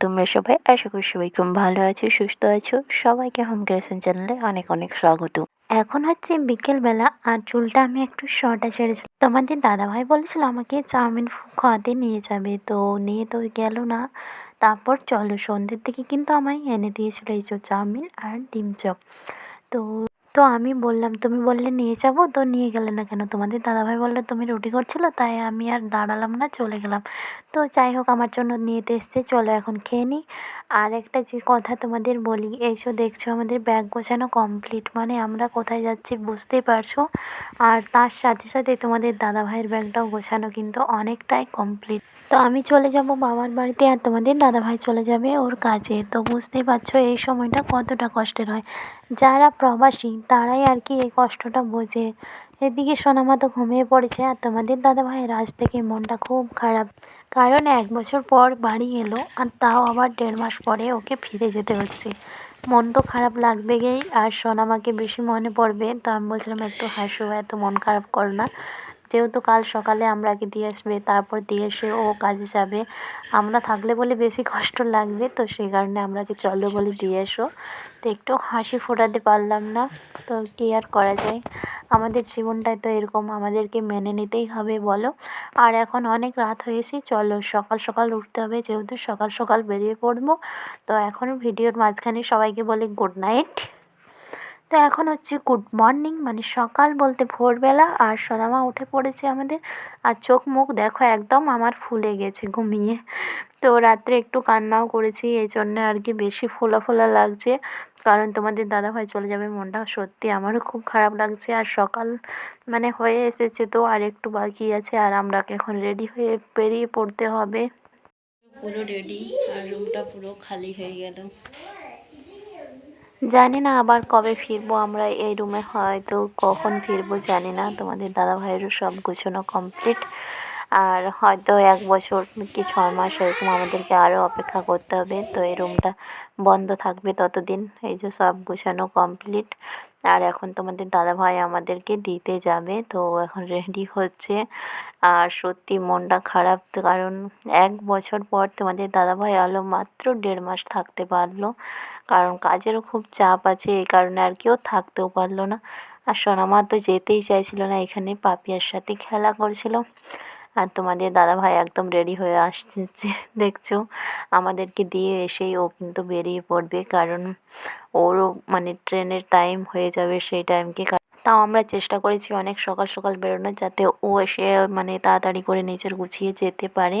তোমরা সবাই আশা করি সবাই খুব ভালো আছো, সুস্থ আছো। সবাইকে হোম ক্রিয়েশন চ্যানেলে অনেক অনেক স্বাগত। এখন হচ্ছে বিকেলবেলা আর চুলটা আমি একটু শর্টে ছেড়েছিলাম তোমাদের দাদাভাই বলেছিল আমাকে চাউমিন খাওয়াতে নিয়ে যাবে, তো নিয়ে তো গেল না। তারপর চলো, সন্ধ্যের দিকে কিন্তু আমায় এনে দিয়েছিল এই চাউমিন আর ডিম চপ। তো তো আমি বললাম, তুমি বললে নিয়ে যাব? তো নিয়ে গেলে না কেন? তোমাদের দাদাভাই বলল, তুমি রুটি করছিল, তাই আমি আর দাঁড়ালাম না, চলে গেলাম। তো যাই হোক, আমার জন্য নিতে এসছে, চলো এখন খেয়ে নিই। আর একটা যে কথা তোমাদের বলি এইসব দেখছ আমাদের ব্যাগ গোছানো কমপ্লিট মানে আমরা কোথায় যাচ্ছি বুঝতেই পারছ? আর তার সাথে সাথে তোমাদের দাদাভাইয়ের ব্যাগটাও গোছানো কিন্তু অনেকটাই কমপ্লিট তো আমি চলে যাব বাবার বাড়িতে আর তোমাদের দাদাভাই চলে যাবে ওর কাজে। তো বুঝতেই পারছ, এই সময়টা কতটা কষ্টের হয়। যারা প্রবাসী, তারাই আর কি এই কষ্টটা বোঝে। এদিকে সোনামা তো ঘুমিয়ে পড়েছে আর তোমাদের দাদাভাইয়ের আজ থেকে মনটা খুব খারাপ। কারণ এক বছর পর বাড়ি এলো আর তাও আবার দেড় মাস পরে ওকে ফিরে যেতে হচ্ছে। মন তো খারাপ লাগবে লাগবেই আর সোনামাকে বেশি মনে পড়বে। তো আমি বলছিলাম, একটু হাসো, এত মন খারাপ করো না। যেহেতু কাল সকালে আমরাকে দিয়ে আসবে, তারপর দিয়ে এসে ও কাজে যাবে। আমরা থাকলে বলে বেশি কষ্ট লাগবে, তো সেই কারণে আমরাকে চলো বলে দিয়ে এসো। তো একটু হাসি ফোটাতে পারলাম না, তো কী আর করা যায়? আমাদের জীবনটাই তো এরকম, আমাদেরকে মেনে নিতেই হবে, বলো। আর এখন অনেক রাত হয়েছে, চলো সকাল সকাল উঠতে হবে, যেহেতু সকাল সকাল বেরিয়ে পড়ব। তো এখন ভিডিওর মাঝখানে সবাইকে বলি গুড নাইট তো এখন হচ্ছে গুড মর্নিং মানে সকাল বলতে ভোরবেলা। আর সদামা উঠে পড়েছে আমাদের। আর চোখ মুখ দেখো, একদম আমার ফুলে গেছে ঘুমিয়ে। তো রাত্রে একটু কান্নাও করেছি, এই জন্য আর কি বেশি ফোলা ফোলা লাগছে। কারণ তোমাদের দাদাভাই চলে যাবে মনটা সত্যি আমারও খুব খারাপ লাগছে। আর সকাল মানে হয়ে এসেছে তো আর একটু বাকি আছে। আর আমরাকে এখন রেডি হয়ে বেরিয়ে পড়তে হবে। পুরো রেডি আর রুমটা পুরো খালি হয়ে গেল। জানি না আবার কবে ফিরবো, আমরা এই রুমে হয়তো কখন ফিরবো জানি না। তোমাদের দাদা ভাইয়েরও সব গুছানো কমপ্লিট আর হয়তো এক বছর কি ছয় মাস এরকম আমাদেরকে আরও অপেক্ষা করতে হবে। তো এই রুমটা বন্ধ থাকবে ততদিন। এই যে সব গুছানো কমপ্লিট আর এখন তোমাদের দাদাভাই আমাদেরকে দিতে যাবে। তো এখন রেডি হচ্ছে। আর সত্যি মনটা খারাপ, কারণ এক বছর পর তোমাদের দাদাভাই আলো মাত্র দেড় মাস থাকতে পারল। কারণ কাজেরও খুব চাপ আছে, এই কারণে আর কেউ থাকতেও পারল না। আর সোনামা তো যেতেই চাইছিল না, এখানে পাপিয়ার সাথে খেলা করছিল। আর তোমাদের দাদাভাই একদম রেডি হয়ে আসছে, দেখছ? আমাদেরকে দিয়ে এসেই ও কিন্তু বেরিয়ে পড়বে, কারণ ওরও মানে ট্রেনের টাইম হয়ে যাবে সেই টাইমকে তাও আমরা চেষ্টা করেছি অনেক সকাল সকাল বেরোনোর যাতে ও এসে মানে তাড়াতাড়ি করে নিজের গুছিয়ে যেতে পারে।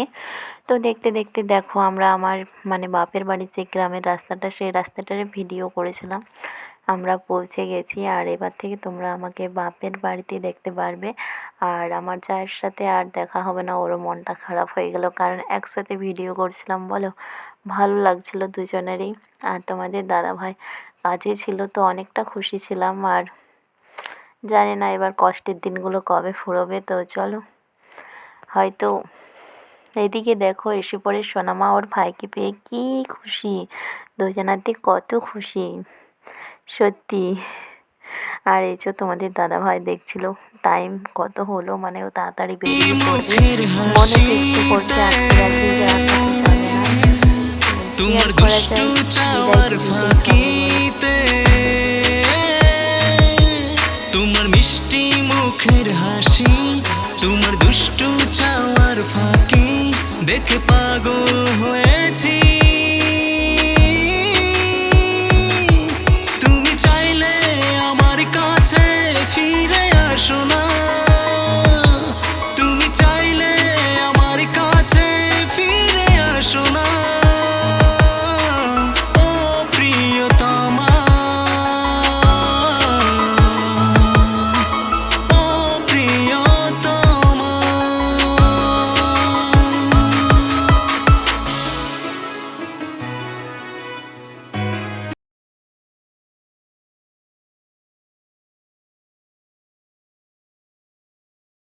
তো দেখতে দেখতে দেখো আমরা আমার মানে বাপের বাড়ির যে গ্রামের রাস্তাটা, সেই রাস্তাটারে ভিডিও করেছিলাম। আমরা পৌঁছে গেছি। আর এবার থেকে তোমরা আমাকে বাপের বাড়িতে দেখতে পারবে। আর আমার চায়ের সাথে আর দেখা হবে না। ওরও মনটা খারাপ হয়ে গেল। কারণ একসাথে ভিডিও করছিলাম, বলো? ভালো লাগছিল দুজনেরই। আর তোমাদের দাদা ভাই কাজে ছিল তো অনেকটা খুশি ছিলাম। আর জানি না এবার কষ্টের দিনগুলো কবে ফুরোবে। তো চলো। হয়তো এদিকে দেখো, এসে পড়ে সোনামা ওর ভাইকে পেয়ে কী খুশি। দুজনাতে কত খুশি। সত্যি। আর এই যে তোমাদের দাদা ভাই দেখছিল টাইম কত হলো মানে ও তাড়াতাড়ি বেরিয়ে পড়বে মনে করছে না। তোমার দুষ্টু চাওয়ার ফাঁকিতে তোমার মিষ্টি মুখের হাসি তোমার দুষ্টু চাওয়ার ফাঁকি দেখে পাগল হয়েছি।